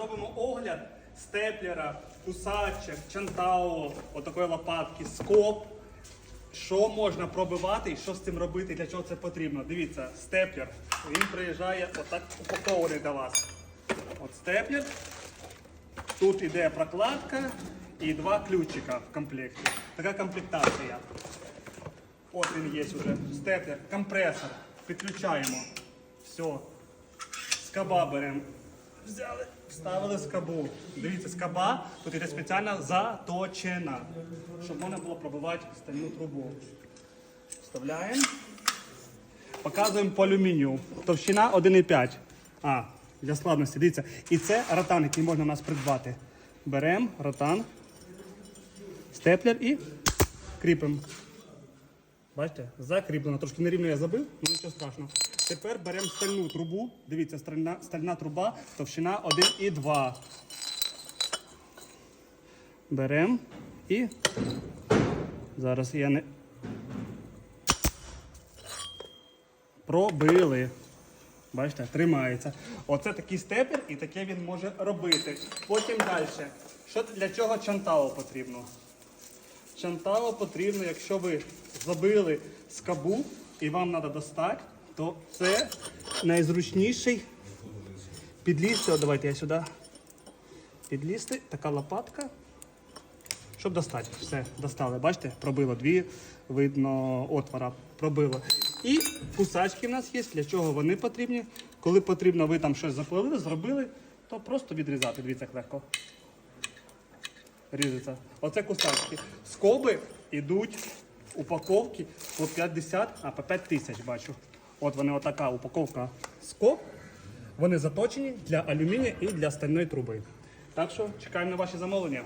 зробимо огляд степлера, кусачок, чантау, отакої лопатки, скоб. Що можна пробивати і що з цим робити, для чого це потрібно. Дивіться, степлер. Він приїжджає отак упакований до вас. От степлер. Тут іде прокладка і два ключика в комплекті. Така комплектація. От він є вже. Степлер, компресор. Підключаємо. Все. Скаба беремо. Взяли, вставили скабу. Дивіться, скаба тут іде спеціально заточена, щоб можна було пробивати стальну трубу. Вставляємо. Показуємо по алюмінію. Товщина 1,5. А, для складності, дивіться. І це ротан, який можна у нас придбати. Беремо ротан, степлер і кріпимо. Бачите, закріплено. Трошки нерівно я забив, ну нічого страшного. Тепер беремо стальну трубу. Дивіться, стальна, стальна труба, товщина 1,2. Беремо і. Зараз я не. Пробили. Бачите, тримається. Оце такий степер і таке він може робити. Потім далі. Що для чого чантао потрібно? Чантао потрібно, якщо ви забили скабу і вам треба достати, то це найзручніший підлізти. От давайте я сюди. Підлізти, така лопатка. Щоб достати. Все, достали. Бачите, пробило дві, видно, отвора пробило. І кусачки в нас є. Для чого вони потрібні? Коли потрібно, ви там щось запилили, зробили, то просто відрізати. Дивіться, як легко різаться. Оце кусачки. Скоби йдуть упаковки по 50, а по 5 тисяч бачу. От вони отака упаковка скоб. Вони заточені для алюмінія і для стальної труби. Так що чекаємо на ваші замовлення.